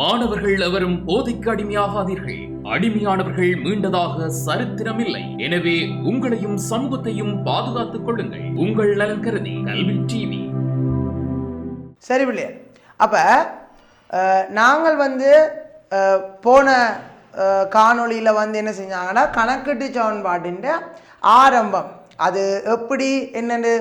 மாணவர்கள் எவரும் போதைக்கு அடிமையாகாதீர்கள். அடிமையானவர்கள் மீண்டதாக சரித்திரமில்லை. எனவே உங்களையும் சமூகத்தையும் பாதுகாத்துக் கொள்ளுங்கள். உங்கள் நலன் கருதி கல்வி டிவி. சரி பிள்ளையர் அப்போ நாங்கள் வந்து போன காணொளியில் வந்து என்ன செஞ்சாங்கன்னா கணக்கீட்டு சவன்பாட்டின் ஆரம்பம். அது எப்படி என்னென்னு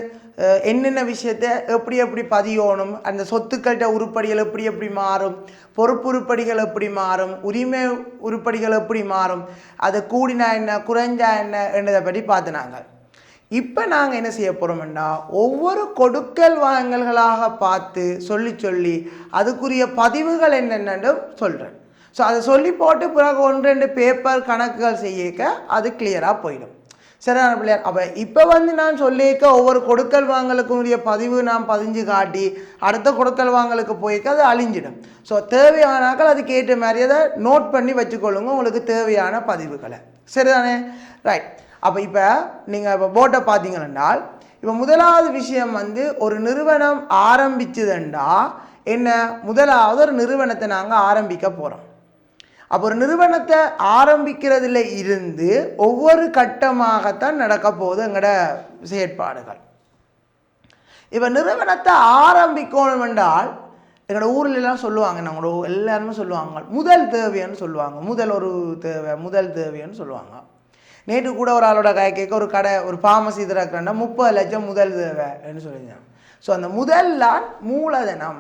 என்னென்ன விஷயத்தை எப்படி எப்படி பதியணும் அந்த சொத்துக்கள்கிட்ட உருப்படிகள் எப்படி எப்படி மாறும் பொறுப்பு உருப்படிகள் எப்படி மாறும் உரிமை உருப்படிகள் எப்படி மாறும் அது கூடினா என்ன குறைஞ்சா என்ன என்றதை பற்றி பார்த்துனாங்க இப்போ நாங்கள் என்ன செய்ய போகிறோம்னா ஒவ்வொரு கொடுக்கல் வாங்கல்களாக பார்த்து சொல்லி சொல்லி அதுக்குரிய பதிவுகள் என்னென்னு சொல்கிறேன் ஸோ அதை சொல்லி போட்டு பிறகு ஒன்று ரெண்டு பேப்பர் கணக்குகள் செய்யக்க அது கிளியராக போயிடும். சரியான பிள்ளையார். அப்போ இப்போ வந்து நான் சொல்லியிருக்க ஒவ்வொரு கொடுக்கல் வாங்கலுக்குரிய உரிய பதிவு நான் பதிஞ்சு காட்டி அடுத்த கொடுக்கல் வாங்கலுக்கு போயிருக்க அது அழிஞ்சிடும். ஸோ தேவையானாக்கள் அதுக்கு ஏற்ற மாதிரி அதை நோட் பண்ணி வச்சுக்கொள்ளுங்க உங்களுக்கு தேவையான பதிவுகளை. சரிதானே? ரைட் அப்போ இப்போ நீங்கள் இப்போ போட்டை பார்த்தீங்கன்னால் இப்போ முதலாவது விஷயம் வந்து ஒரு நிறுவனம் ஆரம்பிச்சதுண்டா என்ன? முதலாவது ஒரு நிறுவனத்தை நாங்கள் ஆரம்பிக்க போகிறோம் அப்போ ஒரு நிறுவனத்தை ஆரம்பிக்கிறதுல இருந்து ஒவ்வொரு கட்டமாகத்தான் நடக்க போகுது எங்களோட செயற்பாடுகள். இப்போ நிறுவனத்தை ஆரம்பிக்கணும் என்றால் எங்களோட ஊரில் எல்லாம் சொல்லுவாங்க நம்மளோட எல்லாருமே சொல்லுவாங்க முதல் தேவைன்னு சொல்லுவாங்க முதல் ஒரு தேவை முதல் தேவைன்னு சொல்லுவாங்க. நேற்று கூட ஒரு ஆளோட கை கேட்க ஒரு கடை ஒரு ஃபார்மசி திறக்கிறேன்னா முப்பது லட்சம் முதல் தேவைன்னு சொல்லியிருந்தாங்க. ஸோ அந்த முதல்லாம் மூலதனம்.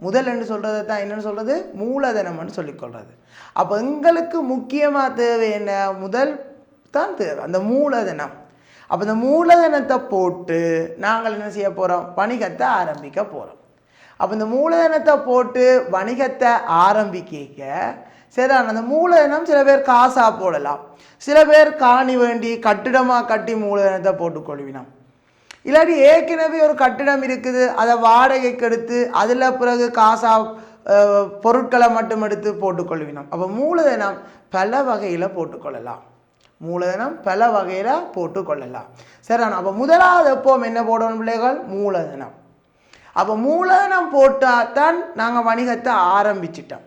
முதல் என்று சொல்கிறது தான் என்னென்னு சொல்கிறது மூலதனம்னு சொல்லிக்கொள்கிறது அப்போ எங்களுக்கு முக்கியமாக தேவை என்ன? முதல் தான் தேவை அந்த மூலதனம். அப்போ இந்த மூலதனத்தை போட்டு நாங்கள் என்ன செய்ய போகிறோம் வணிகத்தை ஆரம்பிக்க போகிறோம் அப்போ இந்த மூலதனத்தை போட்டு வணிகத்தை ஆரம்பிக்க சரியான அந்த மூலதனம் சில பேர் காசாக போடலாம். சில பேர் காணி வேண்டி கட்டிடமாக கட்டி மூலதனத்தை போட்டுக்கொள்வினோம் இல்லாட்டி ஏற்கனவே ஒரு கட்டிடம் இருக்குது அதை வாடகைக்கு எடுத்து அதில் பிறகு காசா பொருட்களை மட்டும் எடுத்து போட்டுக்கொள்வினோம் அப்போ மூலதனம் பல வகையில் போட்டுக்கொள்ளலாம் மூலதனம் பல வகையில் போட்டுக்கொள்ளலாம் சரிண்ணா அப்போ முதலாவது எப்போவும் என்ன போடணும் பிள்ளைகள்? மூலதனம். அப்போ மூலதனம் போட்டால் தான் நாங்கள் வணிகத்தை ஆரம்பிச்சிட்டோம்.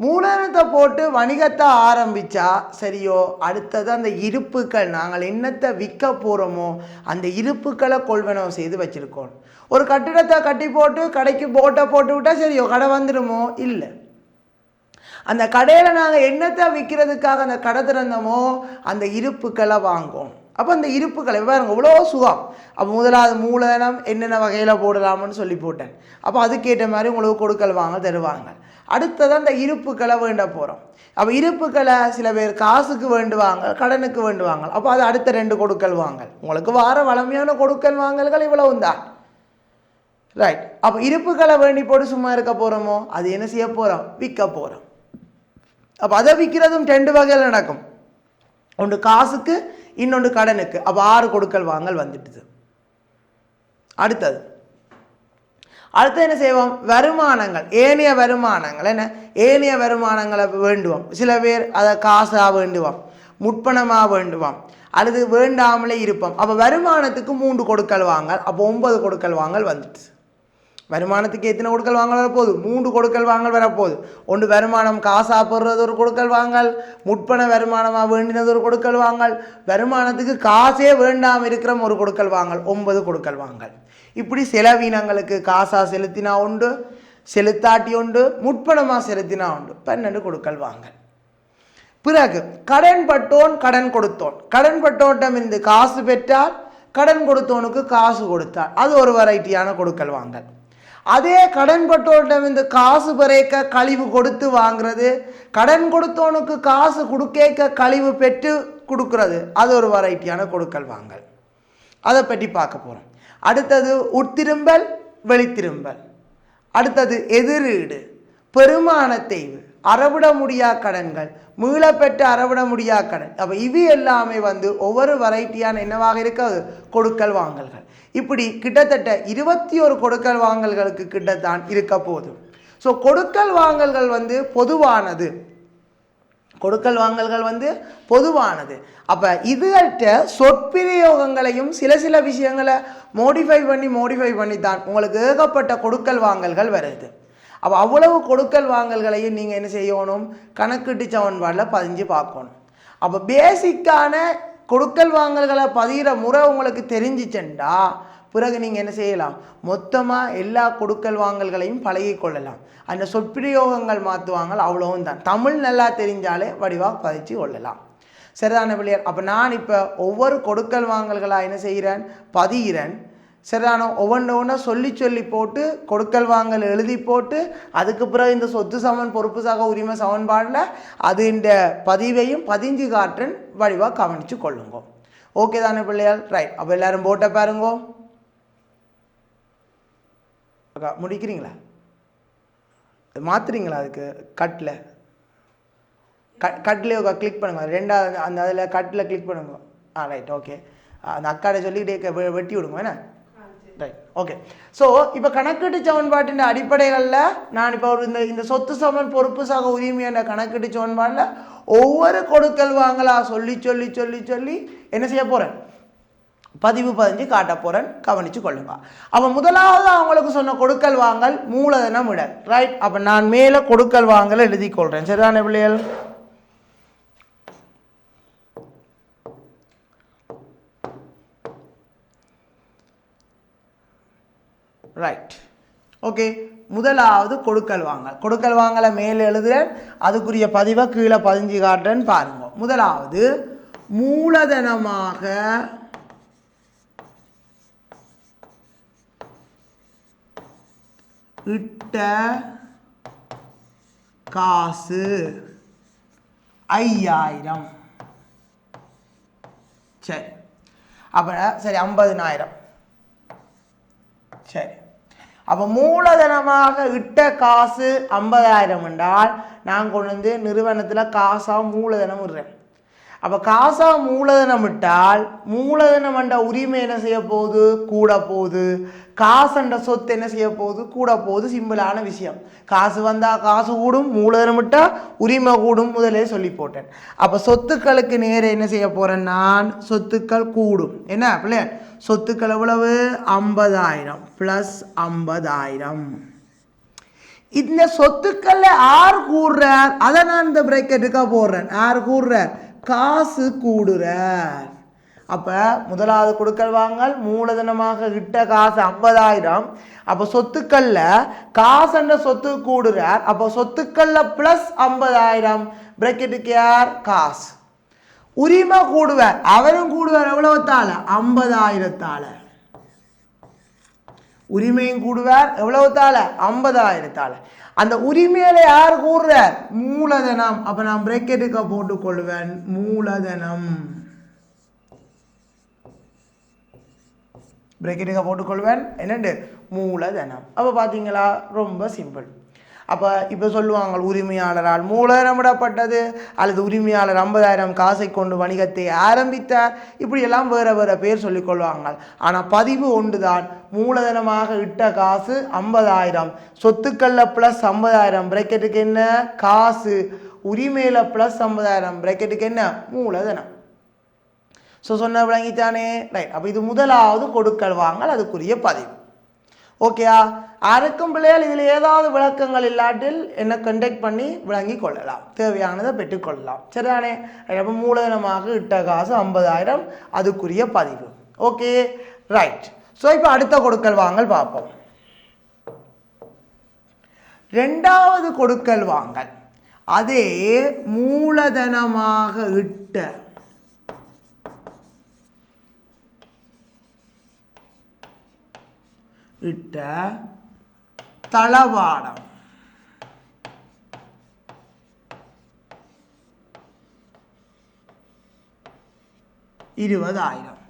மூலதனத்தை போட்டு வணிகத்தை ஆரம்பித்தா சரியோ அடுத்தது அந்த இருப்புக்கள் நாங்கள் என்னத்தை விற்க போகிறோமோ அந்த இருப்புக்களை கொள்வனவு செய்து வச்சுருக்கோம். ஒரு கட்டிடத்தை கட்டி போட்டு கடைக்கு போட்டை போட்டு விட்டால் சரியோ கடை வந்துடுமோ? இல்லை. அந்த கடையில் நாங்கள் என்னத்தை விற்கிறதுக்காக அந்த கடை திறந்தோமோ அந்த இருப்புக்களை வாங்குவோம். அப்போ அந்த இருப்புக்களை பாருங்க இவ்வளோ சுகம். அப்போ முதலாவது மூலதனம் என்னென்ன வகையில் போடலாம்னு சொல்லி போட்டேன். அப்போ அதுக்கேற்ற மாதிரி உங்களுக்கு கொடுக்கல் வாங்க தருவாங்க. அடுத்தது அந்த இருப்புக்களை வேண்ட போகிறோம் அப்போ இருப்புக்களை சில பேர் காசுக்கு வேண்டுவாங்க கடனுக்கு வேண்டுவாங்க அப்போ அது அடுத்த ரெண்டு கொடுக்கல் வாங்கல். உங்களுக்கு வார வளமையான கொடுக்கல் வாங்கல்கள் இவ்வளவு தான் ரைட் அப்போ இருப்புக்களை வேண்டி போட்டு சும்மா இருக்க போகிறோமோ அது என்ன செய்ய போகிறோம் விற்க போகிறோம் அப்போ அதை விற்கிறதும் ரெண்டு வகையில் நடக்கும். ஒன்று காசுக்கு இன்னொன்று கடனுக்கு. அப்போ ஆறு கொடுக்கல் வாங்கல் வந்துட்டுது. அடுத்தது. அடுத்து என்ன செய்வோம்? வருமானங்கள். ஏனைய வருமானங்கள். என்ன? ஏனைய வருமானங்களை வேண்டுவோம். சில பேர் அதை காசாக வேண்டுவோம். முற்பணமாக வேண்டுவோம். அல்லது வேண்டாமலே இருப்போம். அப்போ வருமானத்துக்கு மூன்று கொடுக்கல் வாங்கல். அப்போ ஒன்பது கொடுக்கல் வாங்கல் வந்துட்டு வருமானத்துக்கு எத்தனை கொடுக்கல் வாங்கல் வரப்போகுது? மூன்று கொடுக்கல் வாங்கல் வரப்போகுது. ஒன்று வருமானம் காசா போடுறது ஒரு கொடுக்கல் வாங்கல். முட்பண வருமானமாக வேண்டினது ஒரு கொடுக்கல் வாங்கல். வருமானத்துக்கு காசே வேண்டாமல் இருக்கிற ஒரு கொடுக்கல் வாங்கல். ஒன்பது கொடுக்கல் வாங்கல். இப்படி செலவினங்களுக்கு காசா செலுத்தினா உண்டு செலுத்தாட்டி உண்டு முட்பணமாக செலுத்தினா உண்டு. பன்னெண்டு கொடுக்கல் வாங்கல். பிறகு கடன் பட்டோன் கடன் கொடுத்தோன். கடன் பட்டோட்டம் இருந்து காசு பெற்றால் கடன் கொடுத்தோனுக்கு காசு கொடுத்தார் அது ஒரு வெரைட்டியான கொடுக்கல் வாங்கல். அதே கடன் இந்த காசு பிறக்க கழிவு கொடுத்து வாங்குறது கடன் கொடுத்தவனுக்கு காசு கொடுக்க கழிவு பெற்று கொடுக்கறது. அது ஒரு வெரைட்டியான கொடுக்கல் வாங்கல். அதை பற்றி பார்க்க போகிறோம் அடுத்தது உட்திரும்பல் வெளித்திரும்பல். அடுத்தது எதிரீடு பெருமான தெய்வு. அறவிட முடியா கடன்கள். மீளப்பெற்ற அறவிட முடியா கடன். அப்போ இது எல்லாமே வந்து ஒவ்வொரு வெரைட்டியான என்னவாக இருக்காது? கொடுக்கல் வாங்கல்கள். இப்படி கிட்டத்தட்ட இருபத்தி ஒரு கொடுக்கல் வாங்கல்களுக்கு கிட்டத்தான் இருக்க போதும் ஸோ கொடுக்கல் வாங்கல்கள் வந்து பொதுவானது. கொடுக்கல் வாங்கல்கள் வந்து பொதுவானது. அப்போ இதுகிட்ட சொற்பிரயோகங்களையும் சில சில விஷயங்களை மோடிஃபை பண்ணி மோடிஃபை பண்ணி தான் உங்களுக்கு ஏகப்பட்ட கொடுக்கல் வாங்கல்கள் வருது. அப்போ அவ்வளவு கொடுக்கல் வாங்கல்களையும் நீங்கள் என்ன செய்யணும்? கணக்கிட்டு சமன்பாடில் பதிஞ்சு பார்க்கணும். அப்போ பேசிக்கான கொடுக்கல் வாங்கல்களை பதிகிற முறை உங்களுக்கு தெரிஞ்சிச்சண்டா பிறகு நீங்கள் என்ன செய்யலாம்? மொத்தமாக எல்லா கொடுக்கல் வாங்கல்களையும் பழகி கொள்ளலாம். அந்த சொற்பிரயோகங்கள் மாற்றுவாங்க அவ்வளவும் தான். தமிழ் நல்லா தெரிஞ்சாலே வடிவாக பதிச்சு கொள்ளலாம். சரிதான பிள்ளையர்? அப்போ நான் இப்போ ஒவ்வொரு கொடுக்கல் வாங்கல்களாக என்ன செய்கிறேன் பதிகிறேன் சரிதானோ ஒவ்வொன்று ஒன்றா சொல்லி சொல்லி போட்டு கொடுக்கல் வாங்கல் எழுதி போட்டு அதுக்கு பிறகு இந்த சொத்து சமன் பொறுப்பு சக உரிமை சமன்பாடில் அது இந்த பதிவையும் பதிஞ்சு காற்றன் வடிவாக கவனித்து கொள்ளுங்க. ஓகே தானே பிள்ளையால் ரைட் அப்போ எல்லோரும் போட்ட பாருங்கோ. அக்கா முடிக்கிறீங்களா? மாத்துறீங்களா அதுக்கு? கட்டில் கட் கட்லேயே கிளிக் பண்ணுங்கள் ரெண்டாவது அந்த அதில் கட்டில் கிளிக் பண்ணுங்க. ஆ ரைட் ஓகே அந்த அக்காடை சொல்லிக்கிட்டே வெட்டி விடுங்க என்ன? ஓகே ஸோ இப்போ கணக்கீட்டு சமன்பாட்டின் அடிப்படைகளில் நான் இப்போ ஒரு இந்த இந்த சொத்து சமன் பொறுப்பு சக உரிமை என்ற கணக்கீட்டு சமன்பாட்டில் ஒவ்வொரு கொடுக்கல் வாங்கலா சொல்லி சொல்லி சொல்லி சொல்லி என்ன செய்ய போகிறேன் பதிவு பதிஞ்சு காட்ட போகிறேன் கவனித்து கொள்ளுங்க. அப்போ முதலாவது அவங்களுக்கு சொன்ன கொடுக்கல் வாங்கல் மூலதனம் இடர் ரைட் அப்போ நான் மேலே கொடுக்கல் வாங்கல் எழுதி கொள்கிறேன் சரிதானே பிள்ளைகள்? ரைட் ஓகே முதலாவது கொடுக்கல் வாங்கல். கொடுக்கல் வாங்கலை மேல் எழுதுறேன் அதுக்குரிய பதிவை கீழே பதிஞ்சு காட்டுறேன்னு பாருங்க. முதலாவது மூலதனமாக இட்ட காசு ஐயாயிரம். சரி. அப்போ சரி ஐம்பதுனாயிரம். சரி. அப்போ மூலதனமாக இட்ட காசு ஐம்பதாயிரம் என்றால் நான் கொண்டு வந்து நிறுவனத்தில் காசாக மூலதனம் விடுறேன். அப்போ காசா மூலதனம் விட்டால் மூலதனம் என்ற உரிமை என்ன செய்ய போகுது கூட போகுது காசுன்ற சொத்து என்ன செய்ய போகுது கூட போகுது சிம்பிளான விஷயம். காசு வந்தால் காசு கூடும் மூலதனம் விட்டால் உரிமை கூடும் முதலே சொல்லி போட்டேன். அப்போ சொத்துக்களுக்கு நேர என்ன செய்ய போகிறேன் நான்? சொத்துக்கள் கூடும். என்ன பிள்ளைய சொத்துக்கள் எவ்வளவு? ஐம்பதாயிரம் ப்ளஸ் ஐம்பதாயிரம். இந்த சொத்துக்கள்ல யார் கூடுறார்? அதை நான் இந்த பிரேக்கெட்டுக்காக போடுறேன். யார் கூடுறார்? காசு கூடுறார். அப்போ முதலாவது கொடுக்கல் வாங்கல் மூலதனமாக இட்ட காசு ஐம்பதாயிரம். அப்போ சொத்துக்கள்ல காசுன்ற சொத்து கூடுறார். அப்போ சொத்துக்கள்ல ப்ளஸ் ஐம்பதாயிரம். பிரக்கெட்டுக்கு யார்? காசு. உரிமை கூடுவார். அவரும் கூடுவார் எவ்வளவுத்தால ஐம்பதாயிரத்தால உரிமையும் கூடுவார். எவ்வளவுத்தால ஐம்பதாயிரத்தால அந்த உரிமையில யார் கூடுறார் மூலதனம். அப்ப நான் பிரேக்கெட்டுக்கு போட்டுக் கொள்வேன் மூலதனம். பிரேக்கெட்டுக்கு போட்டுக்கொள்வேன். என்னண்டு? மூலதனம். அப்போ பார்த்தீங்களா ரொம்ப சிம்பிள் அப்போ இப்போ சொல்லுவாங்க உரிமையாளரால் மூலதனமிடப்பட்டது அல்லது உரிமையாளர் ஐம்பதாயிரம் காசை கொண்டு வணிகத்தை ஆரம்பித்தார். இப்படியெல்லாம் வேறு வேறு பேர் சொல்லிக்கொள்வாங்க ஆனால் பதிவு ஒன்று தான் மூலதனமாக இட்ட காசு ஐம்பதாயிரம். சொத்துக்களில் ப்ளஸ் ஐம்பதாயிரம். பிரேக்கெட்டுக்கு என்ன? காசு. உரிமையில் ப்ளஸ் ஐம்பதாயிரம். பிரேக்கெட்டுக்கு என்ன? மூலதனம். ஸோ சொன்ன விளங்கித்தானே? ரைட் அப்போ இது முதலாவது கொடுக்கல் வாங்கல் அதுக்குரிய பதிவு. ஓகேயா அறுக்கும் பிள்ளைகள் இதில் ஏதாவது விளக்கங்கள் இல்லாட்டில் என்னை கண்டெக்ட் பண்ணி விளங்கி கொள்ளலாம். தேவையானதை பெற்றுக்கொள்ளலாம் சரிதானே? அப்போ மூலதனமாக இட்ட காசு ஐம்பதாயிரம் அதுக்குரிய பதிவு. ஓகே ரைட் ஸோ இப்போ அடுத்த கொடுக்கல் வாங்கல் பார்ப்போம். ரெண்டாவது கொடுக்கல் வாங்கல். அதே மூலதனமாக இட்ட இட்ட தளவாடம். இருபதாயிரம்.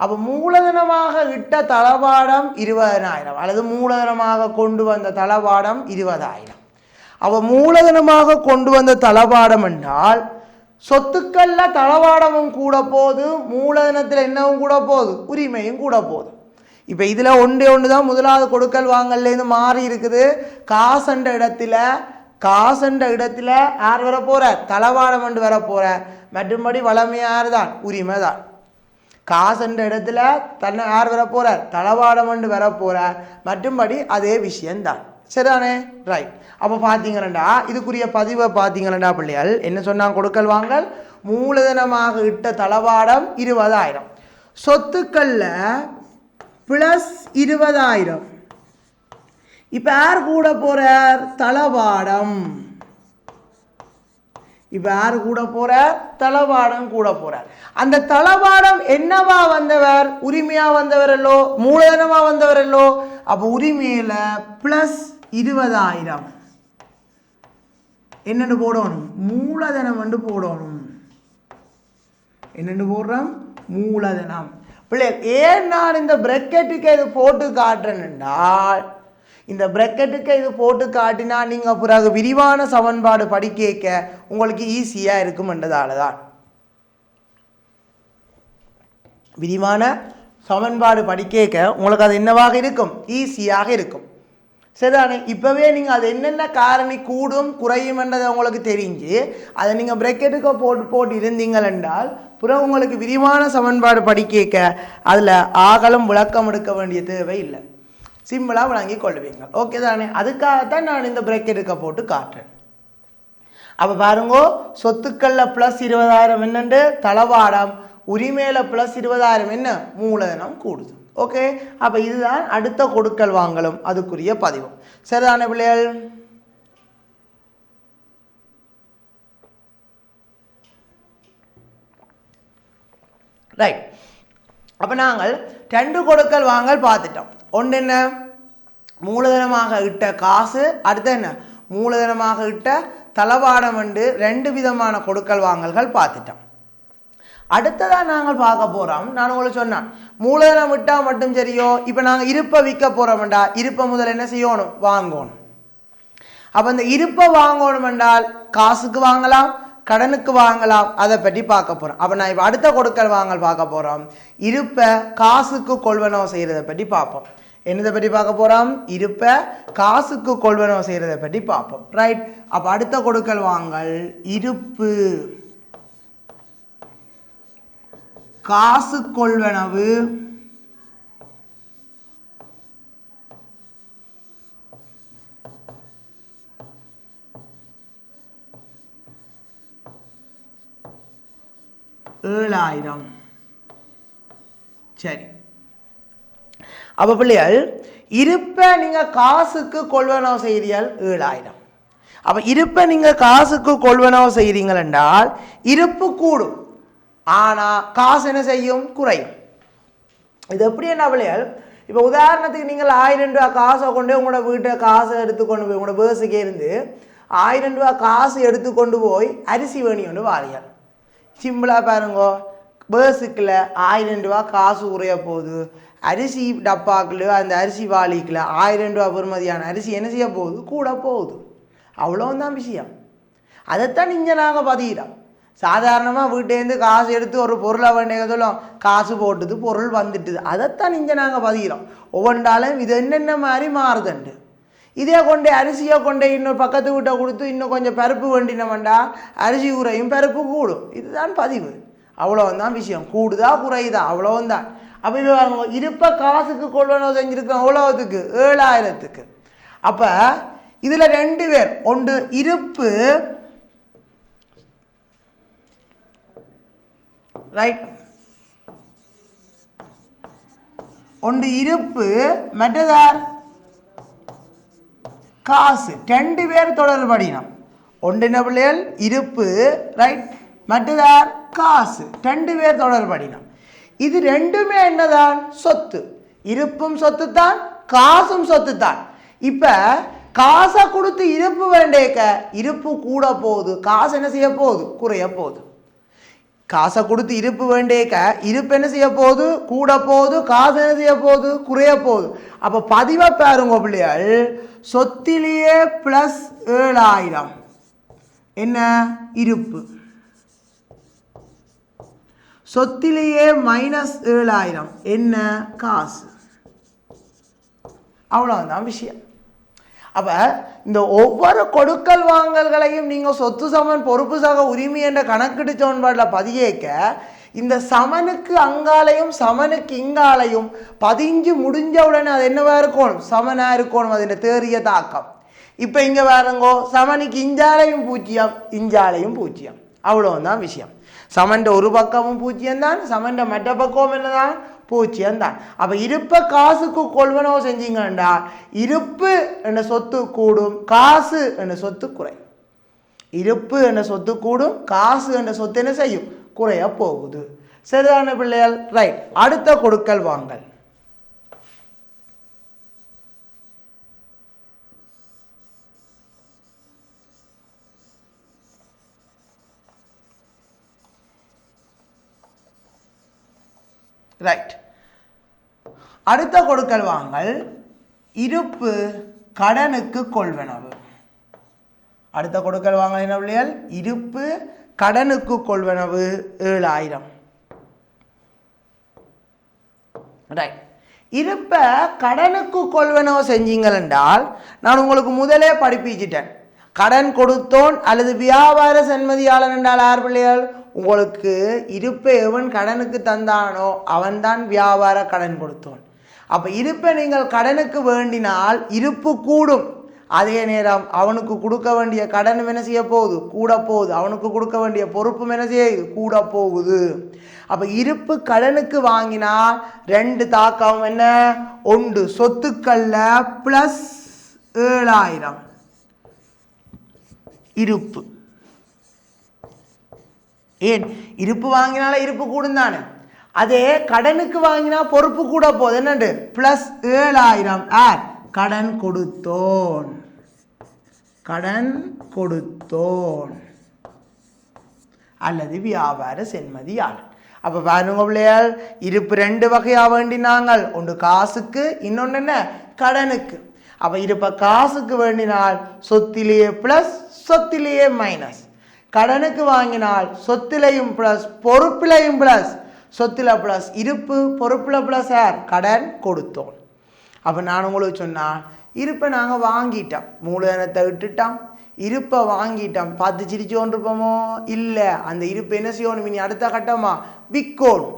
அப்போ மூலதனமாக இட்ட தளவாடம் இருபதனாயிரம். அல்லது மூலதனமாக கொண்டு வந்த தளவாடம் இருபதாயிரம். அப்போ மூலதனமாக கொண்டு வந்த தளவாடம் என்றால் சொத்துக்கள்ல தளவாடமும் கூட போகுது மூலதனத்தில் என்னவும் கூட போகுது உரிமையும் கூட போகுது இப்போ இதில் ஒன்றே ஒன்று தான் முதலாவது கொடுக்கல் வாங்கல்லேருந்து மாறி இருக்குது. காசுன்ற இடத்துல காசுன்ற இடத்துல யார் வர போகிற தளவாடம் என்று வர போகிற மற்றும்படி வளமையார் தான் உரிமை தான் காசுன்ற இடத்துல தன்னை யார் வர போறார் தளவாடம் என்று வர போறார் மற்றும்படி அதே விஷயந்தான். சரிதானே? ரைட் அப்போ பார்த்தீங்கன்னா இதுக்குரிய பதிவை பார்த்தீங்கன்னா பிள்ளைகள் என்ன சொன்னாங்க கொடுக்கல் வாங்கல்? மூலதனமாக இட்ட தளவாடம் இருபதாயிரம். சொத்துக்களில் ப்ளஸ் இருபதாயிரம். இப்போ யார் கூட போகிறார் தளவாடம். இப்போ யார் கூட போகிறார் தளவாடம் கூட போகிறார் அந்த தளவாடம் என்னவா வந்தவர்? உரிமையாக வந்தவர் அல்லோ வந்தவரல்லோ? வந்தவர் அல்லோ அப்போ உரிமையில் ப்ளஸ் இருபதாயிரம். என்னென்னு போடணும்? மூலதனம் வந்து போடணும். என்னென்னு போடுறோம்? மூலதனம். பிள்ளை ஏன் நான் இந்த பிரக்கெட்டுக்கு இது போட்டு காட்டுறேன்னால் இந்த பிரக்கெட்டுக்கு இது போட்டு காட்டினா நீங்கள் பிறகு விரிவான சமன்பாடு படிக்க உங்களுக்கு ஈஸியாக இருக்கும்ன்றதால தான் விரிவான சமன்பாடு படிக்க உங்களுக்கு அது என்னவாக இருக்கும்? ஈஸியாக இருக்கும். சரிதானே? இப்போவே நீங்கள் அது என்னென்ன காரணி கூடும் குறையும் உங்களுக்கு தெரிஞ்சு அதை நீங்கள் பிரக்கெட்டுக்கு போட்டு போட்டு இருந்தீங்கள் என்றால் புறம் உங்களுக்கு விரிவான சமன்பாடு படிக்க அதில் ஆகலம் விளக்கம் எடுக்க வேண்டிய தேவை இல்லை. சிம்பிளாக விளங்கி கொள்வீங்க. ஓகே தானே? அதுக்காகத்தான் நான் இந்த பிரக்கெட்டுக்க போட்டு காட்டுறேன். அப்போ பாருங்கோ சொத்துக்களில் ப்ளஸ் இருபதாயிரம் என்னண்டு? தளவாடம். உரிமையில் ப்ளஸ் இருபதாயிரம் என்ன? மூலதனம் கூடுது. ஓகே அப்போ இதுதான் அடுத்த கொடுக்கல் வாங்கலும். அதுக்குரிய பதிவும் சரிதான பிள்ளைகள்? ரைட் அப்போ நாங்கள் ரெண்டு கொடுக்கல் வாங்கல் பார்த்துட்டோம். ஒன்று என்ன? மூலதனமாக இட்ட காசு அடுத்து என்ன? மூலதனமாக இட்ட தளவாடம் என்று ரெண்டு விதமான கொடுக்கல் வாங்கல்கள் பார்த்துட்டோம். அடுத்ததாக நாங்கள் பார்க்க போகிறோம் நான் உங்களுக்கு சொன்னேன். மூலதனம் விட்டால் மட்டும் சரியோ? இப்போ நாங்கள் இருப்பை விற்க போகிறோம்டா இருப்பை முதல்ல என்ன செய்யணும்? வாங்கணும். அப்போ இந்த இருப்பை வாங்கணும் என்றால் காசுக்கு வாங்கலாம் கடனுக்கு வாங்கலாம். அதை பற்றி பார்க்க போகிறோம் அப்போ நான் இப்போ அடுத்த கொடுக்கல் வாங்கல் பார்க்க போகிறோம் இருப்பை காசுக்கு கொள்வனவு செய்கிறத பற்றி பார்ப்போம். என்னதை பற்றி பார்க்க போகிறோம் இருப்பை காசுக்கு கொள்வனவு செய்கிறத பற்றி பார்ப்போம். ரைட் அப்போ அடுத்த கொடுக்கல் வாங்கல் இருப்பு. காசு கொள்வனவு ஏழாயிரம். சரி. அப்போ பிள்ளைகள் இருப்பை நீங்கள் காசுக்கு கொள்வனவு செய்தியால் ஏழாயிரம். அப்போ இருப்பை நீங்கள் காசுக்கு கொள்வனவு செய்கிறீங்கள் என்றால் இருப்பு கூடும். ஆனால் காசு என்ன செய்யும்? குறையும். இது எப்படி என்ன பிள்ளைகள் இப்போ உதாரணத்துக்கு நீங்கள் ஆயிரம் ரூபா காசை கொண்டு உங்களோட வீட்டை காசை எடுத்துக்கொண்டு போய் உங்களோட பேர்ஸுக்கே இருந்து ஆயிரம் ரூபா காசு எடுத்துக்கொண்டு போய் அரிசி வேணி ஒன்று வாரியார் சிம்பிளாக பாருங்கோ. பேர்ஸுக்கில் ஆயிரம் ரூபா காசு குறைய போகுது. அரிசி டப்பாக்கில் அந்த அரிசி வாளிக்கில் ஆயிரம் ரூபா பெறுமதியான அரிசி என்ன செய்ய போகுது? கூட போகுது. அவ்வளோதான் விஷயம். அதைத்தான் இங்கே நாங்கள் பதிகிறோம் சாதாரணமாக வீட்டேருந்து காசு எடுத்து ஒரு பொருளை வேண்டிய காசு போட்டுது பொருள் வந்துட்டுது. அதைத்தான் இங்கே நாங்கள் பதிகிறோம். ஒவ்வொன்றாலும் இது என்னென்ன மாதிரி மாறுதுண்டு? இதே கொண்டே அரிசியை கொண்டே இன்னொரு பக்கத்து வீட்டை கொடுத்து இன்னும் கொஞ்சம் பருப்பு வேண்டினோம்டா அரிசி குறையும் பருப்பு கூடும். இதுதான் பதிவு. அவ்வளோந்தான் விஷயம். கூடுதா குறையுதா? அவ்வளோந்தான் அப்போ இது இருப்ப காசுக்கு கொள்வனவு செஞ்சுருக்கோம் அவ்வளோத்துக்கு ஏழாயிரத்துக்கு. அப்போ இதில் ரெண்டு பேர். ஒன்று இருப்பு ரைட் ஒன்று இருப்பு மற்றதார் காசு. ரெண்டு பேர் தொடர்படினம். ஒன்று பிள்ளைகள்? இருப்பு. ரைட் மற்றதார் காசு. ரெண்டு பேர் தொடர்படினம். இது ரெண்டுமே என்னதான்? சொத்து. இருப்பும் சொத்து தான் காசும் சொத்து தான் இப்போ காசை கொடுத்து இருப்பு வேண்டேக்க இருப்பு கூட போகுது. காசு என்ன செய்ய போகுது? குறைய போகுது. காசை கொடுத்து இருப்பு வேண்டேக்க இருப்பு என்ன செய்ய போகுது? கூட போகுது காசு என்ன செய்ய போகுது? குறைய போகுது. அப்போ பதிவை பாருங்க பிள்ளைகள் சொத்திலேயே ப்ளஸ் ஏழாயிரம். என்ன? இருப்பு. சொத்திலேயே மைனஸ் ஏழாயிரம். என்ன? காசு. அவ்வளோதான் விஷயம். அப்போ இந்த ஒவ்வொரு கொடுக்கல் வாங்கல்களையும் நீங்கள் சொத்து சமன் பொறுப்பு சக உரிமை என்ற கணக்கீட்டு சமன்பாட்டில் பதியேக்க இந்த சமனுக்கு அங்காலையும் சமனுக்கு இங்காலையும் பதிஞ்சு முடிஞ்ச உடனே அது என்னவா இருக்கணும்? சமனா இருக்கணும் அதில் தேறிய தாக்கம். இப்போ இங்கே பாருங்கோ சமனுக்கு இஞ்சாலையும் பூஜ்ஜியம் இஞ்சாலையும் பூஜ்ஜியம். அவ்வளவுதான் விஷயம். சமண்ட ஒரு பக்கமும் பூஜ்ஜியம் தான் சமண்ட மற்ற பக்கமும் என்னதான்? பூச்சி தான் அப்போ இருப்பை காசுக்கு கொள்வனோ செஞ்சீங்கண்டா. இருப்பு என்ற சொத்து கூடும் காசு என்ற சொத்து குறை. இருப்பு என்ற சொத்து கூடும் காசு என்ற சொத்து என்ன செய்யும்? குறைய போகுது. சரிதான பிள்ளைகள்? ரைட் அடுத்த கொடுக்கல் வாங்கல். ரைட் அடுத்த கொடுக்கல் வாங்கல். இருப்பு கடனுக்கு கொள்வனவு. அடுத்த கொடுக்கல் வாங்கல் என்ன பிள்ளைகள்? இருப்பு கடனுக்கு கொள்வனவு ஏழாயிரம். ரைட் இருப்பை கடனுக்கு கொள்வனவு செஞ்சீங்கள் என்றால் நான் உங்களுக்கு முதலே படிப்பிச்சிட்டேன். கடன் கொடுத்தோன் அல்லது வியாபார சன்மதியாளன் என்றால் யார் பிள்ளைகள்? உங்களுக்கு இருப்பை எவன் கடனுக்கு தந்தானோ அவன்தான் வியாபார கடன் கொடுத்தோன். அப்போ இருப்பை நீங்கள் கடனுக்கு வேண்டினால் இருப்பு கூடும். அதே நேரம் அவனுக்கு கொடுக்க வேண்டிய கடன் என்ன செய்ய போகுது? கூட போகுது. அவனுக்கு கொடுக்க வேண்டிய பொறுப்பு என்ன செய்யுது கூட போகுது. அப்போ இருப்பு கடனுக்கு வாங்கினா ரெண்டு தாக்கம் என்ன? ஒன்று சொத்துக்களில் ப்ளஸ் ஏழாயிரம். இருப்பு. ஏன்? இருப்பு வாங்கினால இருப்பு கூடும் தானே அதே கடனுக்கு வாங்கினா பொறுப்பு கூட போகுது. என்னண்டு? ப்ளஸ் ஏழாயிரம். ஆர்? கடன் கொடுத்தோன். கடன் கொடுத்தோன். அல்லது வியாபார சென்மதியாளன் அப்போ பாருங்க பிள்ளையால் இருப்பு ரெண்டு வகையாக வேண்டினாங்கள். ஒன்று காசுக்கு இன்னொன்று என்ன? கடனுக்கு. அப்போ இருப்ப காசுக்கு வேண்டினால் சொத்திலேயே ப்ளஸ் சொத்திலேயே மைனஸ் கடனுக்கு வாங்கினால் சொத்திலையும் ப்ளஸ் பொறுப்பிலையும் ப்ளஸ் சொத்தில் ப்ளஸ் இருப்பு பொறுப்பில் ப்ளஸ் யார்? கடன் கொடுத்தோம். அப்போ நான் உங்களுக்கு சொன்னால் இருப்பை நாங்கள் வாங்கிட்டோம். மூலதனத்தை விட்டுட்டோம். இருப்பை வாங்கிட்டோம். பார்த்து சிரிச்சு கொண்டிருப்போமோ? இல்லை. அந்த இருப்பு என்ன செய்யணும்? இனி அடுத்த கட்டமா? விற்கணும்.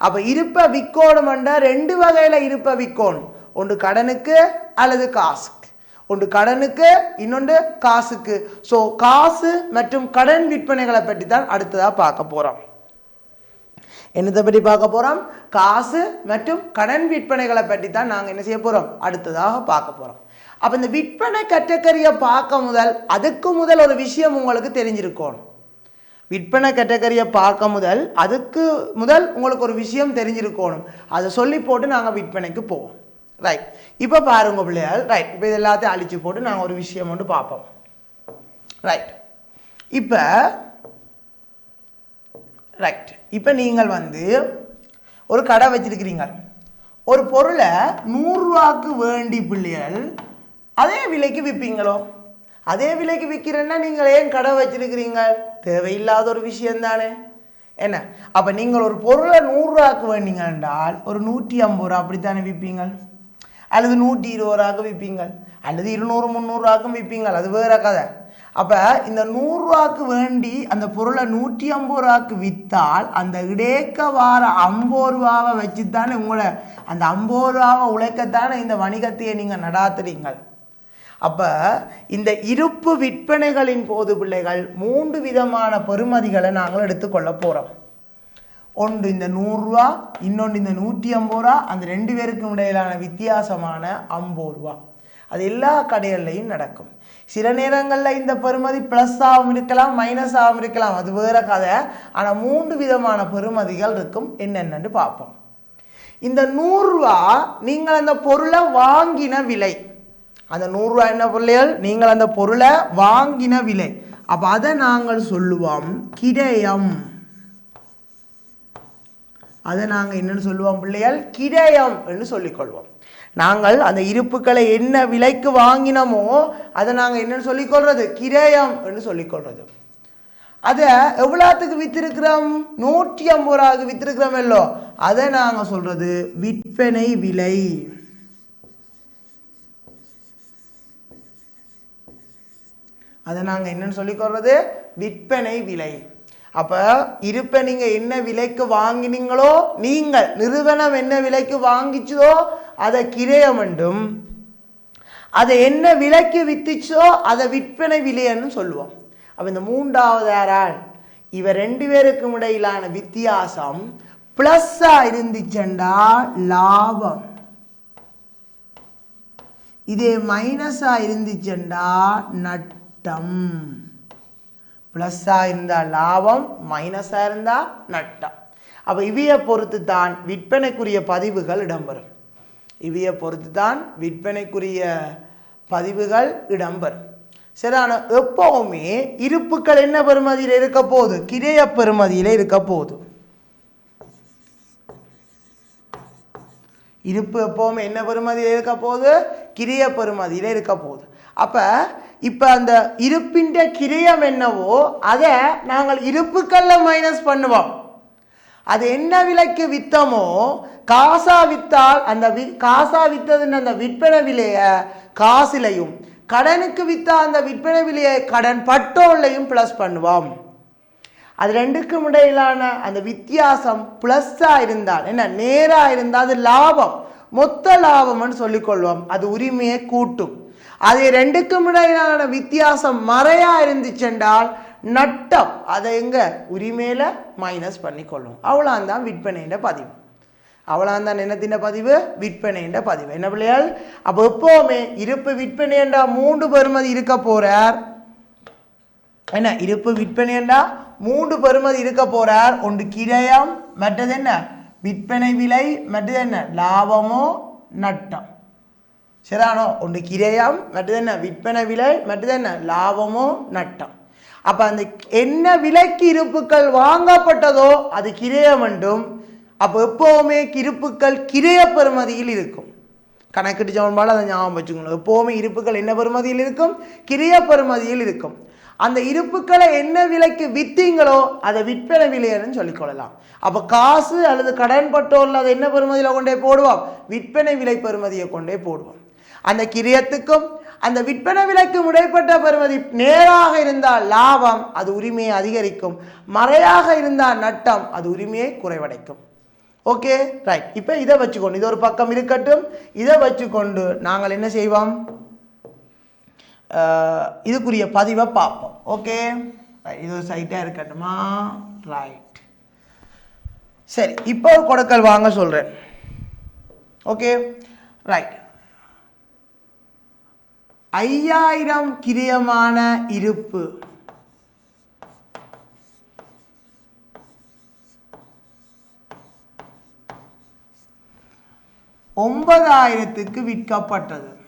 அப்போ இருப்பை விற்கணுமெண்டா ரெண்டு வகையில் இருப்பை விற்கணும். ஒன்று கடனுக்கு அல்லது காசுக்கு. ஒன்று கடனுக்கு இன்னொன்று காசுக்கு. ஸோ காசு மற்றும் கடன் விற்பனைகளை பற்றி தான் அடுத்ததாக பார்க்க போகிறோம் என்னத்தை பற்றி பார்க்க போகிறோம் காசு மற்றும் கடன் விற்பனைகளை பற்றி தான் நாங்கள் என்ன செய்ய போகிறோம் அடுத்ததாக பார்க்க போகிறோம் அப்போ இந்த விற்பனை கட்டக்கரியை பார்க்க முதல் அதுக்கு முதல் ஒரு விஷயம் உங்களுக்கு தெரிஞ்சிருக்கணும் விற்பனை கேட்டகரியை பார்க்க முதல் அதுக்கு முதல் உங்களுக்கு ஒரு விஷயம் தெரிஞ்சிருக்கணும். அதை சொல்லி போட்டு நாங்கள் விற்பனைக்கு போவோம். ரைட் இப்போ பாருங்க பிள்ளைகள். ரைட் இப்போ இது எல்லாத்தையும் அழிச்சு போட்டு நாங்கள் ஒரு விஷயம் ஒன்று பார்ப்போம். ரைட் இப்போ ரைட் இப்போ நீங்கள் வந்து ஒரு கடை வச்சிருக்கிறீங்க. ஒரு பொருளை நூறுரூவாக்கு வேண்டி பிள்ளைகள் அதே விலைக்கு விற்பீங்களோ அதே விலைக்கு விற்கிறேன்னா நீங்கள் ஏன் கடை வச்சிருக்கிறீங்க? தேவையில்லாத ஒரு விஷயம் தானே என்ன? அப்போ நீங்கள் ஒரு பொருளை நூறுரூவாக்கு வேண்டிங்க என்றால் ஒரு நூற்றி ஐம்பது ரூபா அப்படித்தானே விற்பீங்க அல்லது நூற்றி இருபது ரூபாக்கு விற்பீங்க அல்லது இருநூறு முந்நூறுரூவாக்கும் விற்பீங்க அது வேற கதை. அப்போ இந்த நூறுரூவாக்கு வேண்டி அந்த பொருளை நூற்றி ஐம்பது ரூபாக்கு விற்றால் அந்த இடைக்க வார ஐம்பது ரூபாவை வச்சு தானே உங்களை அந்த ஐம்பது ரூபாவை உழைக்கத்தானே இந்த வணிகத்தையே நீங்கள் நடாத்துறீங்கள். அப்போ இந்த இருப்பு விற்பனைகளின் போது பிள்ளைகள் மூன்று விதமான பெறுமதிகளை நாங்கள் எடுத்துக்கொள்ள போகிறோம் ஒன்று இந்த நூறுரூவா இன்னொன்று இந்த நூற்றி ஐம்பது ரூபா அந்த ரெண்டு பேருக்கும் இடையிலான வித்தியாசமான ஐம்பது ரூபா. அது எல்லா கடைகள்லையும் நடக்கும். சில நேரங்களில் இந்த பெறுமதி ப்ளஸ் ஆகும் இருக்கலாம் மைனஸ் ஆகும் இருக்கலாம். அது வேற கதை. ஆனால் மூன்று விதமான பெறுமதிகள் இருக்கும். என்னென்னு பார்ப்போம். இந்த நூறுரூவா நீங்கள் அந்த பொருளை வாங்கின விலை. அந்த நூறுரூவா என்ன பிள்ளைகள் நீங்கள் அந்த பொருளை வாங்கின விலை. அப்போ அதை நாங்கள் சொல்லுவோம் கிடயம். அதை நாங்கள் என்னென்னு சொல்லுவோம் பிள்ளைகள்? கிடயம் என்று சொல்லிக்கொள்வோம். நாங்கள் அந்த இருப்புக்களை என்ன விலைக்கு வாங்கினோமோ அதை நாங்கள் என்னன்னு சொல்லிக்கொள்றது? கிரயம் என்று சொல்லிக்கொள்றது. அதை எவ்வளோத்துக்கு வித்திருக்கிறோம்? நூற்றி ஐம்பது ரூபாய்க்கு வித்திருக்கிறோம் இல்லோ அதை நாங்கள் சொல்றது விற்பனை விலை. அதை நாங்கள் என்னன்னு சொல்லிக்கொள்றது? விற்பனை விலை. அப்ப இருப்பை நீங்க என்ன விலைக்கு வாங்கினீங்களோ நீங்கள் நிறுவனம் என்ன விலைக்கு வாங்கிச்சதோ அதை கிரயம் என்றும் அதை என்ன விலைக்கு வித்துச்சோ அதை விற்பனை விலைன்னு சொல்லுவோம் அப்போ இந்த மூன்றாவது யாரால் இவ ரெண்டு பேருக்கும் இடையிலான வித்தியாசம் பிளஸ்ஸா இருந்துச்சுண்டா லாபம். இதே மைனஸா இருந்துச்சுண்டா நட்டம். ப்ளஸ்ஸாக இருந்தால் லாபம் மைனஸாக இருந்தால் நட்டம். அப்போ இவையை பொறுத்து தான் விற்பனைக்குரிய பதிவுகள் இடம்பெறும். இவையை பொறுத்து தான் விற்பனைக்குரிய பதிவுகள் இடம்பெறும். சரியான எப்போவுமே இருப்புக்கள் என்ன பெறுமதியில் இருக்க போகுது? கிரைய பெறுமதியில் இருக்க போகுது. இருப்பு எப்போவுமே என்ன பெறுமதியில் இருக்க போகுது? கிரிய பெறுமதியில் இருக்க போகுது. அப்போ இப்போ அந்த இருப்பின்ற கிரியம் என்னவோ அதை நாங்கள் இருப்புக்களில் மைனஸ் பண்ணுவோம். அது என்ன விலைக்கு விற்றமோ காசா விற்றால் அந்த வி காசா விற்றதுன்னு அந்த விற்பனை விலையை காசிலையும் கடனுக்கு விற்றால் அந்த விற்பனை விலையை கடன் பட்டோல்லையும் ப்ளஸ் பண்ணுவோம். அது ரெண்டுக்கும் இடையிலான அந்த வித்தியாசம் ப்ளஸ்ஸாக இருந்தால் என்ன நேராக இருந்தால் அது லாபம். மொத்த லாபம்னு சொல்லிக்கொள்வோம். அது உரிமையை கூட்டும். அது ரெண்டுக்கும் இடையிலான வித்தியாசம் மறையா இருந்துச்சென்றால் நட்டம். அதை எங்கே? உரிமையில் மைனஸ் பண்ணிக்கொள்ளும். அவ்வளோதான் விற்பனைன்ற பதிவு. அவ்வளோதான் என்னத்தின் பதிவு? விற்பனைன்ற பதிவு. என்ன பிள்ளையால் அப்போ எப்போவுமே இருப்பு விற்பனை மூன்று பெருமதி இருக்க போகிறார் என்ன? இருப்பு விற்பனை மூன்று பெருமதி இருக்க போகிறார் ஒன்று கிரயம் மற்றது என்ன? விற்பனை விலை மற்றது என்ன? லாபமோ நட்டம். சரியானோ ஒன்று கிரயம் மற்றது என்ன? விற்பனை விலை மற்றது என்ன? லாபமோ நட்டம். அப்போ அந்த என்ன விலைக்கு இருப்புக்கள் வாங்கப்பட்டதோ அது கிரயம் என்றும் அப்போ எப்போவுமே இருப்புக்கள் கிரய பெறுமதியில் இருக்கும். கணக்கிட்டு சமன்பாடு அதை ஞாபகம் வச்சுக்கணும். எப்போவுமே இருப்புக்கள் என்ன பெறுமதியில் இருக்கும்? கிரிய பெறுமதியில் இருக்கும். அந்த இருப்புக்களை என்ன விலைக்கு விற்றீங்களோ அதை விற்பனை விலைன்னு சொல்லிக்கொள்ளலாம். அப்போ காசு அல்லது கடன் பட்டோரில் அதை என்ன பெறுமதியில் கொண்டே போடுவோம்? விற்பனை விலை பெறுமதியை கொண்டே போடுவோம். அந்த கிரியத்துக்கும் அந்த விற்பனை விலைக்கும் இடைப்பட்ட பெறுமதி நேராக இருந்தால் லாபம் அது உரிமையை அதிகரிக்கும். மறையாக இருந்தால் நட்டம் அது உரிமையை குறைவடைக்கும். ஓகே ரைட் இப்போ இதை வச்சுக்கொண்டு இது ஒரு பக்கம் இருக்கட்டும் இதை வச்சுக்கொண்டு நாங்கள் என்ன செய்வோம்? இதுக்குரிய பதிவை பார்ப்போம். ஓகே ரைட் இது ஒரு சைட்டாக இருக்கட்டுமா? ரைட் சரி இப்போ ஒரு கொடுக்கல் வாங்க சொல்கிறேன் ஓகே ரைட் ஐயாயிரம் கிரியமான இருப்பு. ஒன்பதாயிரத்துக்கு விற்கப்பட்டது.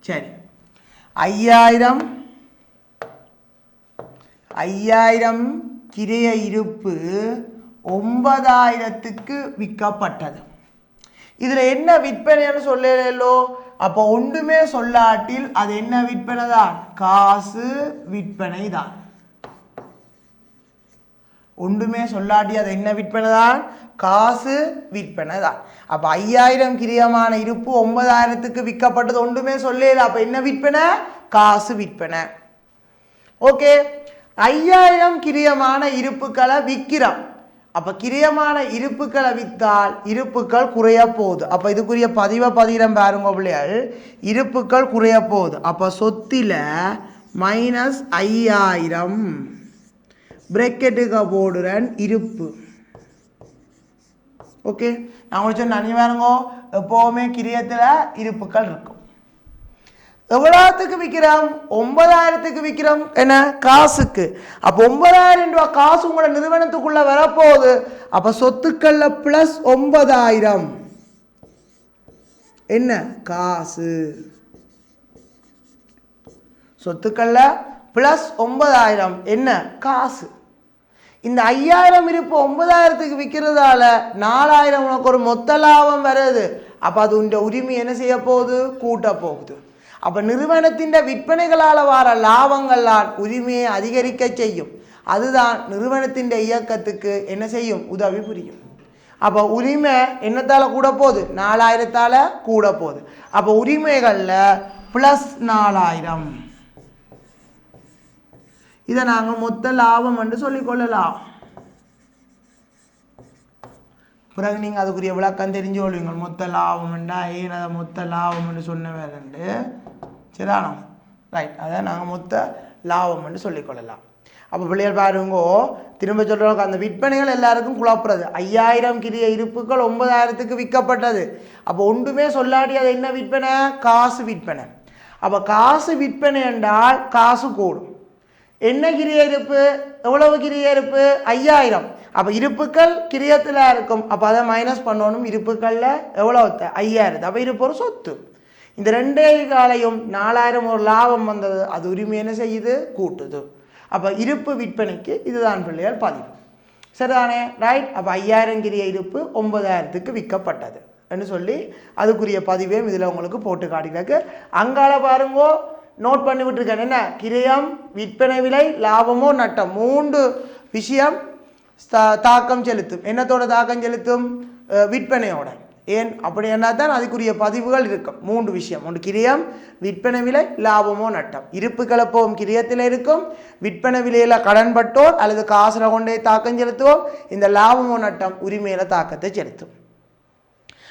சரி. ஐயாயிரம் ஐயாயிரம் கிரைய இருப்பு ஒன்பதாயிரத்துக்கு விற்கப்பட்டது. இதில் என்ன விற்பனைன்னு சொல்லலோ அப்போ ஒன்றுமே சொல்லாட்டில் அது என்ன விற்பனை தான் காசு விற்பனை தான் ஒன்றுமே சொல்லாட்டி அது என்ன விற்பனை தான் காசு விற்பனை தான் அப்போ ஐயாயிரம் கிரியமான இருப்பு ஒன்பதாயிரத்துக்கு விற்கப்பட்டது ஒன்றுமே சொல்லல அப்போ என்ன விற்பனை? காசு விற்பனை. ஓகே. ஐயாயிரம் கிரியமான இருப்புக்களை விற்கிறோம். அப்போ கிரியமான இருப்புக்களை விற்றால் இருப்புக்கள் குறைய போகுது. அப்போ இதுக்குரிய பதிவை பதிகிறோம் பாருங்க பிள்ளைகள். இருப்புக்கள் குறைய போகுது. அப்போ சொத்தில மைனஸ் ஐயாயிரம். பிரேக்கெட்டுக்கு போடுறன் இருப்பு. ஓகே நான் உங்களுக்கு சொன்ன பாருங்க எப்போவுமே கிரியத்தில் இருப்புக்கள் இருக்கும். எவ்வளோத்துக்கு விற்கிறோம் ஒன்பதாயிரத்துக்கு விற்கிறோம் என்ன? காசுக்கு. அப்போ ஒன்பதாயிரம் ரூபா காசு உங்களோட நிறுவனத்துக்குள்ளே வரப்போகுது. அப்போ சொத்துக்களில் ப்ளஸ் ஒன்பதாயிரம். என்ன? காசு. சொத்துக்களில் ப்ளஸ் ஒன்பதாயிரம். என்ன? காசு. இந்த ஐயாயிரம் இருப்பு ஒன்பதாயிரத்துக்கு விற்கிறதால நாலாயிரம் உனக்கு ஒரு மொத்த லாபம் வருது. அப்போ அது உண்ட உரிமை என்ன செய்ய போகுது கூட்ட போகுது அப்போ நிறுவனத்தின் விற்பனைகளால் வர லாபங்களால் உரிமையை அதிகரிக்க செய்யும். அதுதான் நிறுவனத்தின் இயக்கத்துக்கு என்ன செய்யும்? உதவி புரியும். அப்போ உரிமை என்னத்தால் கூட போகுது நாலாயிரத்தால் கூட போகுது அப்போ உரிமைகளில் ப்ளஸ் நாலாயிரம். இதை நாங்கள் மொத்த லாபம் என்று சொல்லிக்கொள்ளலாம் பிறகு நீங்கள் அதுக்குரிய விளக்கம் தெரிஞ்சு கொள்வீங்க மொத்த லாபம்ண்டா ஏன் அதை மொத்த லாபம்னு சொன்ன வேலைண்டு சரிதானோ ரைட் அதை நாங்கள் மொத்த லாபம்னு சொல்லிக்கொள்ளலாம் அப்போ பிள்ளைகள் பாருங்கோ திரும்ப சொல்கிறவங்க அந்த விற்பனைகள் எல்லாருக்கும் குழப்புறது. ஐயாயிரம் கிரிய இருப்புகள் ஒன்பதாயிரத்துக்கு விற்கப்பட்டது. அப்போ ஒன்றுமே சொல்லாடி அது என்ன விற்பனை? காசு விற்பனை. அப்போ காசு விற்பனை என்றால் காசு கூடும். என்ன கிரிய இருப்பு எவ்வளவு கிரிய இருப்பு ஐயாயிரம். அப்போ இருப்புக்கள் கிரியத்தில் இருக்கும். அப்போ அதை மைனஸ் பண்ணணும் இருப்புக்களில் எவ்வளோ ஐயாயிரத்து. அப்போ இருப்பு ஒரு சொத்து. இந்த ரெண்டே காலையும் நாலாயிரம் ஒரு லாபம் வந்தது. அது உரிமை என்ன செய்யுது? கூட்டுது. அப்போ இருப்பு விற்பனைக்கு இதுதான் பிள்ளைகள் பதிவு. சரிதானே? ரைட் அப்போ ஐயாயிரம் கிரிய இருப்பு ஒன்பதாயிரத்துக்கு விற்கப்பட்டது என்று சொல்லி அதுக்குரிய பதிவையும் இதில் உங்களுக்கு போட்டு காட்டிருக்கு அங்கால பாருங்கோ. நோட் பண்ணி விட்டுருக்கேன். என்ன? கிரயம் விற்பனை விலை லாபமோ நட்டம். மூன்று விஷயம் தா- தாக்கம் செலுத்தும். என்னத்தோட தாக்கம் செலுத்தும்? விற்பனையோட. ஏன்? அப்படி என்ன தான் அதுக்குரிய பதிவுகள் இருக்கும். மூன்று விஷயம். ஒன்று கிரியம் விற்பனை விலை லாபமோ நட்டம். இருப்பு கலப்பவும் கிரியத்தில் இருக்கும். விற்பனை விலையில் கடன்பட்டோர் அல்லது காசில் கொண்டே தாக்கம் செலுத்துவோம் இந்த லாபமோ நட்டம் உரிமையில தாக்கத்தை செலுத்தும்.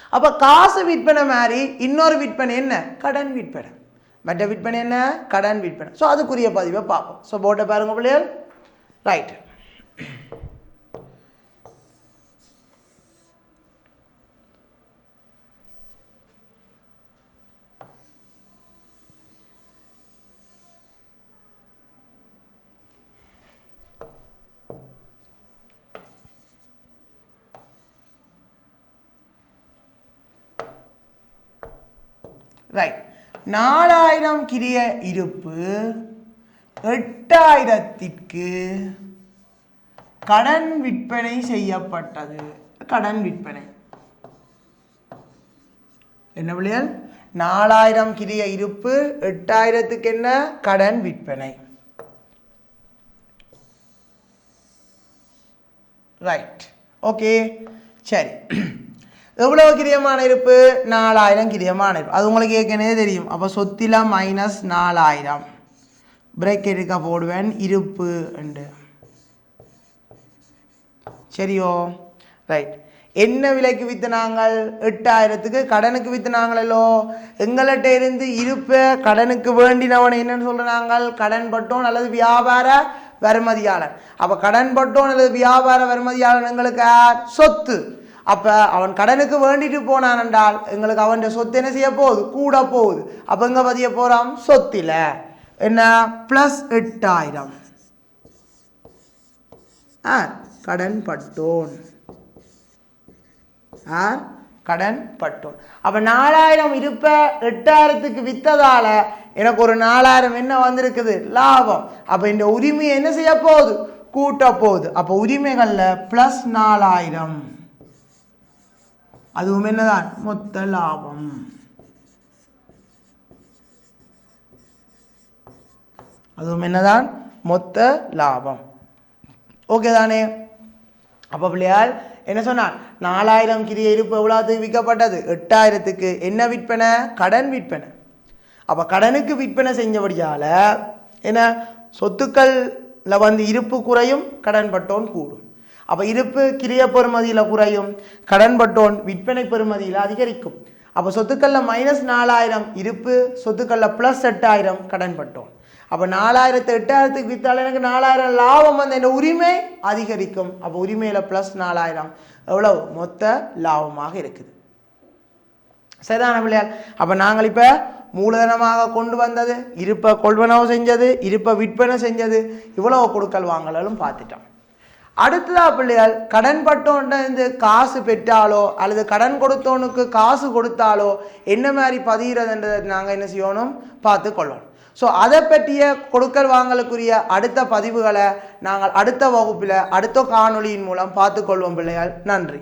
அப்போ காசு விற்பனை மாதிரி இன்னொரு விற்பனை என்ன? கடன் விற்பனை. மற்ற விற்பனை என்ன? கடன் விற்பனை. ஸோ அதுக்குரிய பதிவை பார்ப்போம். ஸோ போட்டை பாருங்க பிள்ளைகள். ரைட் ரைட் நாலாயிரம் கிரிய இருப்பு எட்டாயிரத்திற்கு கடன் விற்பனை செய்யப்பட்டது. கடன் விற்பனை. என்ன பிள்ளைகள் நாலாயிரம் கிரிய இருப்பு எட்டாயிரத்துக்கு என்ன? கடன் விற்பனை. ரைட் ஓகே சரி. எவ்வளவு கிரியமான இருப்பு? நாலாயிரம் கிரியமான இருப்பு. அது உங்களுக்கு ஏற்கனவே தெரியும். அப்போ சொத்தில மைனஸ் நாலாயிரம். பிரேக் எடுக்க போடுவேன். இருப்பு உண்டு சரியோ? ரைட் என்ன விலைக்கு விற்றுனாங்கள் எட்டாயிரத்துக்கு கடனுக்கு விற்றுனாங்களோ எங்கள்கிட்ட இருந்து இருப்ப கடனுக்கு வேண்டினவனை என்னன்னு சொல்கிறாங்க கடன் பட்டோன் அல்லது வியாபார வருமதியாளன். அப்போ கடன் பட்டோன் அல்லது வியாபார வருமதியாளன் எங்களுக்கு சொத்து. அப்போ அவன் கடனுக்கு வேண்டிட்டு போனான் என்றால் எங்களுக்கு அவன் சொத்து என்ன செய்ய போகுது? கூட போகுது. அப்போ எங்கே பதிய போகிறான் சொத்தில. என்ன? ப்ளஸ் எட்டாயிரம். ஆ கடன் பட்டோன் ஆ கடன் பட்டோன் அப்போ நாலாயிரம் இருப்ப எட்டாயிரத்துக்கு வித்ததால எனக்கு ஒரு நாலாயிரம் என்ன வந்திருக்குது? லாபம். அப்போ இந்த உரிமையை என்ன செய்ய போகுது? கூட்ட போகுது. அப்போ உரிமைகளில் ப்ளஸ் நாலாயிரம். அதுவும் என்னதான்? மொத்த லாபம். அதுவும் என்னதான்? மொத்த லாபம். ஓகே தானே? அப்போ பிள்ளையால் என்ன சொன்னான் நாலாயிரம் கிரிய இருப்பு எவ்வளோத்துக்கு விற்கப்பட்டது? எட்டாயிரத்துக்கு. என்ன விற்பனை? கடன் விற்பனை. அப்போ கடனுக்கு விற்பனை செஞ்சபடியால் என்ன? சொத்துக்களில் வந்து இருப்பு குறையும் கடன் பட்டோன் கூடும். அப்போ இருப்பு கிரிய பெறுமதியில் குறையும் கடன் பட்டோன் விற்பனை பெறுமதியில் அதிகரிக்கும். அப்போ சொத்துக்களில் மைனஸ் நாலாயிரம் இருப்பு சொத்துக்களில் ப்ளஸ் எட்டாயிரம் கடன் பட்டோன் அப்போ நாலாயிரத்து எட்டாயிரத்துக்கு விற்றாலும் எனக்கு நாலாயிரம் லாபம் வந்து என்ன உரிமை அதிகரிக்கும். அப்போ உரிமையில் ப்ளஸ் நாலாயிரம். எவ்வளவு? மொத்த லாபமாக இருக்குது. சரிதான பிள்ளையார்? அப்போ நாங்கள் இப்போ மூலதனமாக கொண்டு வந்தது இருப்பை கொள்வனவு செஞ்சது இருப்பை விற்பனை செஞ்சது இவ்வளவு கொடுக்கல் வாங்கலும் பார்த்துட்டோம். அடுத்ததா பிள்ளைகள் கடன் பட்டோன்ட்ட காசு பெற்றாலோ அல்லது கடன் கொடுத்தவனுக்கு காசு கொடுத்தாலோ என்ன மாதிரி பதிகிறதுன்றதை நாங்கள் என்ன செய்யணும் பார்த்து கொள்ளணும். ஸோ அதை பற்றிய கொடுக்கல் வாங்கலுக்குரிய அடுத்த பதிவுகளை நாங்கள் அடுத்த வகுப்பில் அடுத்த காணொளியின் மூலம் பார்த்துக்கொள்வோம் பிள்ளைகள் நன்றி.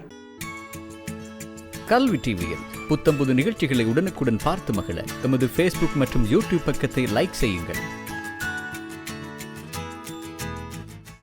கல்வி டிவியில் புத்தம்புது நிகழ்ச்சிகளை உடனுக்குடன் பார்த்து மகிழ எமது ஃபேஸ்புக் மற்றும் யூடியூப் பக்கத்தை லைக் செய்யுங்கள்.